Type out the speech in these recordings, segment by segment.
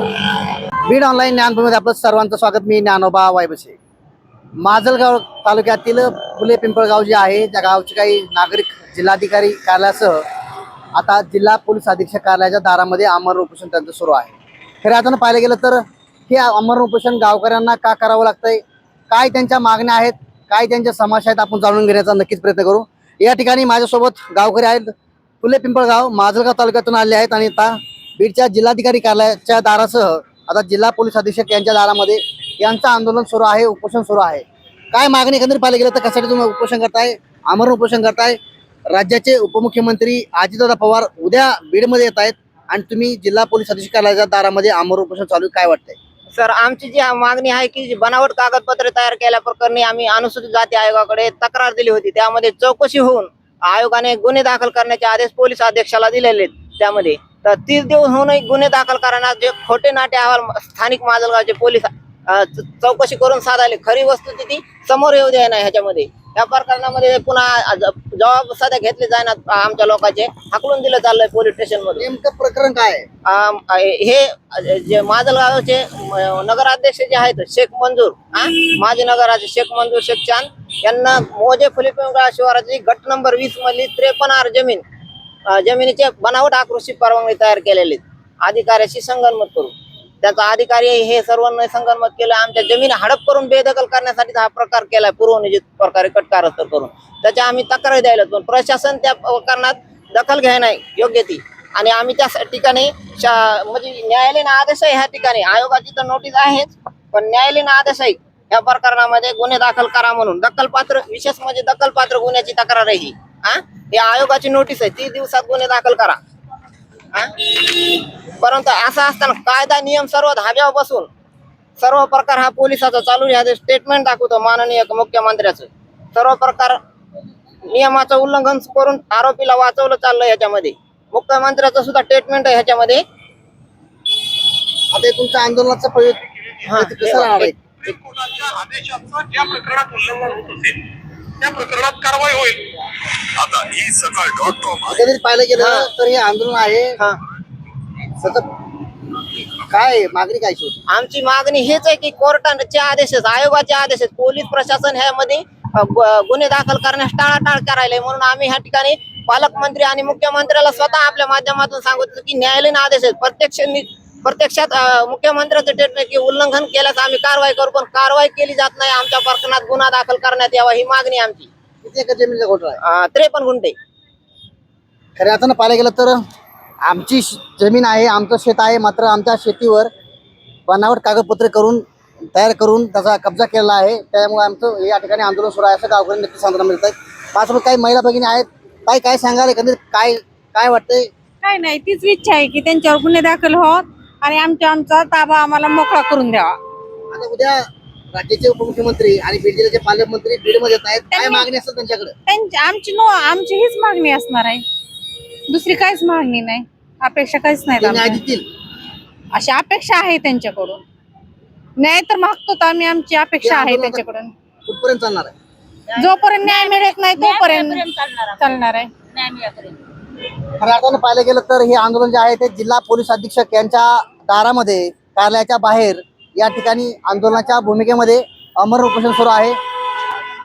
Beed online ज्ञानभूमीमध्ये आपलं सर्वांचं स्वागत. मी ज्ञानोबा वायबसे. माजलगाव तालुक्यातील फुले पिंपळगाव जे आहे त्या गावचे काही नागरिक जिल्हाधिकारी कार्यालयासह आता जिल्हा पोलीस अधीक्षक कार्यालयाच्या दारामध्ये आमरण उपोषण त्यांचं सुरू आहे. खरं आता पाहायला गेलं तर हे आमरण उपोषण गावकऱ्यांना का करावं लागतंय? काय त्यांच्या मागण्या आहेत? काय त्यांच्या समस्या आहेत? आपण जाणून घेण्याचा नक्कीच प्रयत्न करू. या ठिकाणी माझ्यासोबत गावकरी आहेत. फुले पिंपळगाव माजलगाव तालुक्यातून आले आहेत आणि आता बीडच्या जिल्हाधिकारी कार्यालयाच्या दारासह आता जिल्हा पोलीस अधीक्षक यांच्या दारामध्ये यांचं आंदोलन सुरू आहे उपोषण सुरू आहे. काय मागणी एकंदरीत पाहिलं गेलं तर कशासाठी तुम्ही उपोषण करताय? आमरण उपोषण करताय. राज्याचे उपमुख्यमंत्री अजितदादा पवार उद्या बीडमध्ये येत आहेत आणि तुम्ही जिल्हा पोलीस अधीक्षक कार्यालयाच्या दारामध्ये आमरण उपोषण चालू काय वाटतंय? सर आमची जी मागणी आहे की जी बनावट कागदपत्रे तयार केल्या प्रकरणी आम्ही अनुसूचित जाती आयोगाकडे तक्रार दिली होती. त्यामध्ये चौकशी होऊन आयोगाने गुन्हे दाखल करण्याचे आदेश पोलीस अध्यक्षाला दिलेले आहेत त्यामध्ये. तर तीस दिवस होऊनही गुन्हे दाखल करण्यात जे खोटे नाटे अहवाल स्थानिक माजलगावचे पोलीस चौकशी करून साधायले खरी वस्तुस्थिती समोर येऊ द्या नाही ह्याच्यामध्ये. या प्रकरणामध्ये पुन्हा ज- जबाब सध्या घेतले जाणार आमच्या लोकांचे हाकलून दिलं चाललंय पोलीस स्टेशनमध्ये नेमकं प्रकरण काय हे जे माजलगावचे नगराध्यक्ष जे आहेत शेख मंजूर हा? माजी नगराध्यक्ष शेख मंजूर शेख चांद यांना मोजे फुलिपिंगळा शिवाराची गट नंबर वीस मधली त्रेपन्न आर जमीन जमिनीचे बनावट आकृषी परवानगी तयार केलेले अधिकाऱ्याशी संगनमत करू. त्याचा अधिकारी हे सर्वांनी संगनमत केलं. आमच्या जमीन हडप करून बेदखल करण्यासाठी हा प्रकार केलाय. पूर्वनियोजित प्रकारे कटकारस्थर करून. त्याच्या आम्ही तक्रार द्यायला पण प्रशासन त्या प्रकरणात दखल घ्याय नाही. योग्य ती. आणि आम्ही त्या ठिकाणी शा- म्हणजे न्यायालयीन आदेश आहे ह्या ठिकाणी. आयोगाची तर नोटीस आहेच. पण न्यायालयीन आदेश आहे. या प्रकरणामध्ये गुन्हे दाखल करा म्हणून. दखलपात्र विशेष म्हणजे दखलपात्र गुन्ह्याची तक्रार आहे ही. हा हे आयोगाची नोटीस आहे तीस दिवसात गुन्हे दाखल करा? परंतु असं असताना कायदा नियम सर्व धाब्यावर बसून सर्व प्रकार हा पोलिसाचा चालू आहे. स्टेटमेंट दाखवतो माननीय मुख्यमंत्र्याचं. सर्व प्रकार नियमाचं उल्लंघन करून आरोपीला वाचवलं चाललं ह्याच्यामध्ये मुख्यमंत्र्याचं सुद्धा स्टेटमेंट आहे ह्याच्यामध्ये आता तुमच्या आंदोलनाचं परि- हा, ते कसं राहणार आहे? कोर्टाच्या आदेशाचं ज्या प्रकरणात उल्लंघन होत असेल त्या प्रकरणात कारवाई होईल. आता ही सकाळ डॉट कॉम पाहिलं गेलं. तर हे आंदोलन आहे. हा. सतत काय आहे? मागणी काय शेवटी? आमची मागणी हेच आहे की कोर्टाचे आदेश आहेत, आयोगाचे आदेश आहेत पोलीस प्रशासन ह्यामध्ये अ, गु- गुन्हे दाखल करण्यास टाळाटाळ करायला म्हणून आम्ही ह्या ठिकाणी पालकमंत्री आणि मुख्यमंत्र्याला स्वतः आपल्या माध्यमातून सांगतो की न्यायालयीन आदेश आहेत. प्रत्यक्ष नि- प्रत्यक्षात अ, मुख्यमंत्र्याचं स्टेटमेंट की उल्लंघन केल्यास आम्ही कारवाई करू पण कारवाई केली जात नाही. आमच्या प्रकरणात गुन्हा दाखल करण्यात यावा ही मागणी आमची. किती एकर जमिनीचा घोटाळा आहे? त्रेपन्न गुंठे. खऱ्या अर्थानं पाहायला गेलं तर आमची श- जमीन आहे आमचं शेत आहे मात्र आमच्या शेतीवर बनावट कागदपत्रे करून तयार करून त्याचा कब्जा केलेला आहे. त्यामुळे आमचं या ठिकाणी आंदोलन सुरू आहे असं गावकरी नक्की सांगताना मिळत आहे. माझ्यासोबत काही महिला भगिनी आहेत. काय काय सांगाल? एकंदरीत काय काय वाटतंय? काय नाही तीच इच्छा आहे की त्यांच्यावर गुन्हे दाखल होत आणि आमच्या आमचा ताबा आम्हाला मोकळा करून द्यावा. आता उद्या राज्याचे उपमुख्यमंत्री आणि बीड जिल्ह्याचे पालकमंत्री बीडमध्ये येत आहेत. काय त्यांनी- मागणी असेल त्यांच्याकडे? त्यांची आमची नो आमची हीच मागणी असणार आहे. दुसरी काहीच मागणी नाही. अपेक्षा काहीच नाही ते न्याय देतील अशी अपेक्षा आहे त्यांच्याकडून. न्याय तर मागतो तर आम्ही आमची अपेक्षा आहे आंदोलन त्यांच्याकडून. कुठपर्यंत चालणार आहे? जोपर्यंत न्याय मिळत नाही तोपर्यंत चालणार आहे. खऱ्या अर्थानं पाहिलं गेलं तर हे आंदोलन जे आहे ते जिल्हा पोलीस अधीक्षक यांच्या दारामध्ये कार्यालयाच्या बाहेर या ठिकाणी आंदोलनाच्या भूमिकेमध्ये अमर उपोषण सुरू आहे.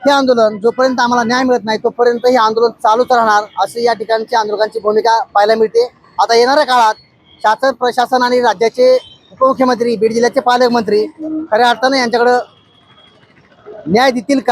हे आंदोलन जोपर्यंत आम्हाला न्याय मिळत नाही तोपर्यंत हे आंदोलन चालूच राहणार अशी या ठिकाणच्या आंदोलकांची भूमिका पाहायला मिळते. आता येणाऱ्या काळात शासन प्रशासन आणि राज्याचे उपमुख्यमंत्री बीड जिल्ह्याचे पालकमंत्री खऱ्या अर्थानं यांच्याकडं न्याय देतील का?